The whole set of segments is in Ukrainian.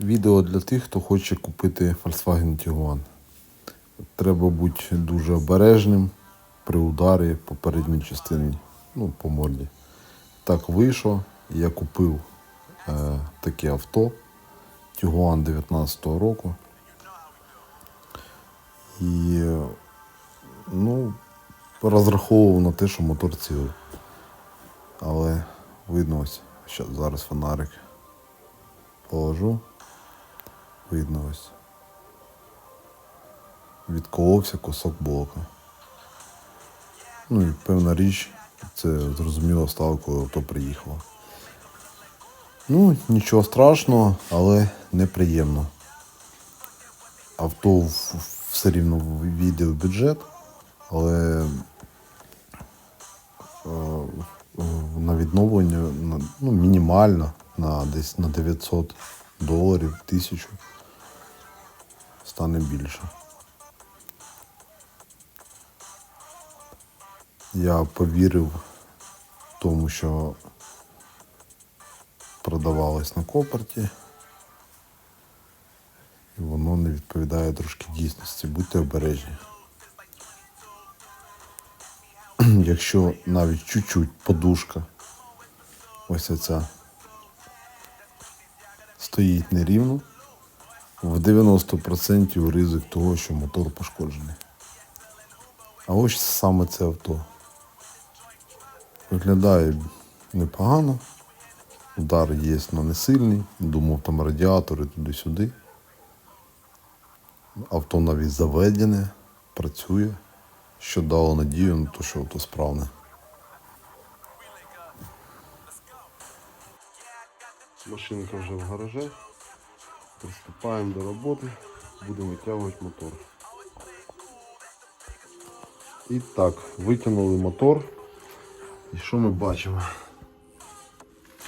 Відео для тих, хто хоче купити Volkswagen Tiguan. Треба бути дуже обережним при ударі по передній частині, ну, по морді. Так вийшло, я купив е, таке авто Tiguan 19-го року. І ну, розраховував на те, що мотор цілий. Але видно ось, зараз фонарик положу. Видно ось. Відколовся кусок блока. Ну і певна річ, це зрозуміло стало, коли авто приїхало. Ну, нічого страшного, але неприємно. Авто все рівно війде в бюджет, але е, на відновлення ну, мінімально на десь на 900 доларів, 1000 стане більше. Я повірив тому, що продавалось на копорті, і воно не відповідає трошки дійсності. Будьте обережні. Якщо навіть чуть-чуть подушка, ось оця, стоїть нерівно, в 90% ризик того, що мотор пошкоджений. А ось саме це авто. Виглядає непогано. Удар є, але не сильний. Думав, там радіатори туди-сюди. Авто навіть заведене, працює, що дало надію на те, що авто справне. Машинка вже в гаражі. Приступаємо до роботи, будемо витягувати мотор. І так, витягнули мотор. І що ми бачимо?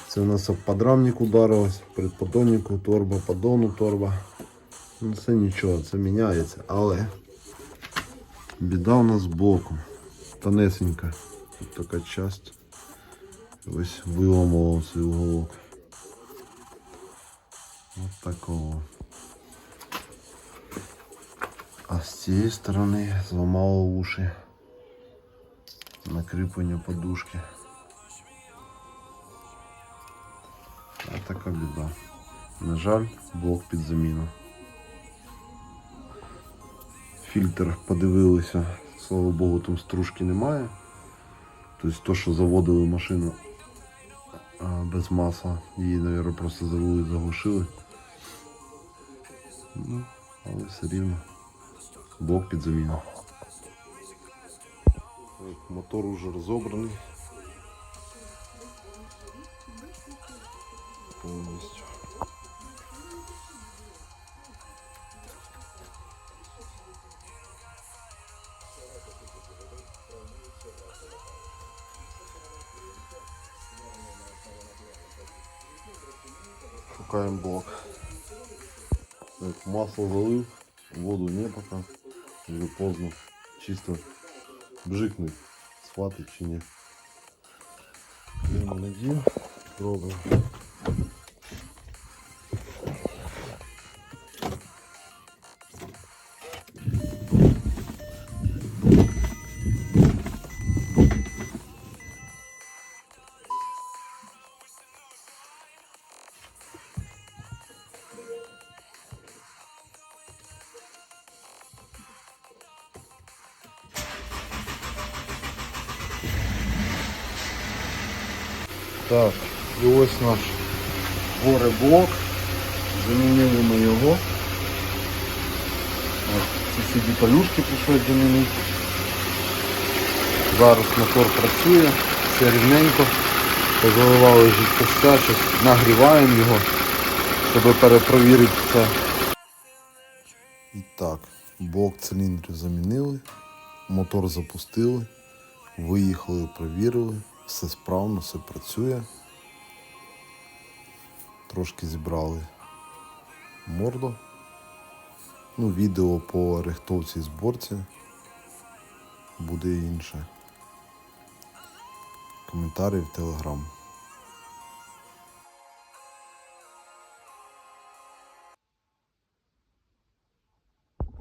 Це у нас подрамник ударилось, предподоннику торба, подону торба. Ну це нічого, це міняється, але біда у нас збоку. Тонесенька. Тут така часть. Ось виламував цей уголок. Ось такого. А з цієї сторони зламало уші. Накріплення подушки. А така біда. На жаль, блок під заміну. Фільтр подивилися, слава Богу, там стружки немає. Тобто то, що заводили машину без масла, її, мабуть, просто завели, заглушили. Ну, але все рівно. Блок під заміну. Мотор уже розобраний. Шукаємо блок. Так, масло залив, воду не пока. Вже поздно. Чисто бжикнуть, схватить чи ні. Йому надію, пробуємо. Так, і ось наш горе-блок. Замінили ми його. Ось, Сусіді полюшки прийшли замінити. Зараз мотор працює, все рівненько. Позаливали жидкостя, нагріваємо його, щоб перепровірити все. І так, блок циліндрів замінили, мотор запустили, виїхали, провірили, все справно, все працює. Трошки зібрали морду. Ну, відео по рихтовці зборці буде інше. Коментарі в телеграм.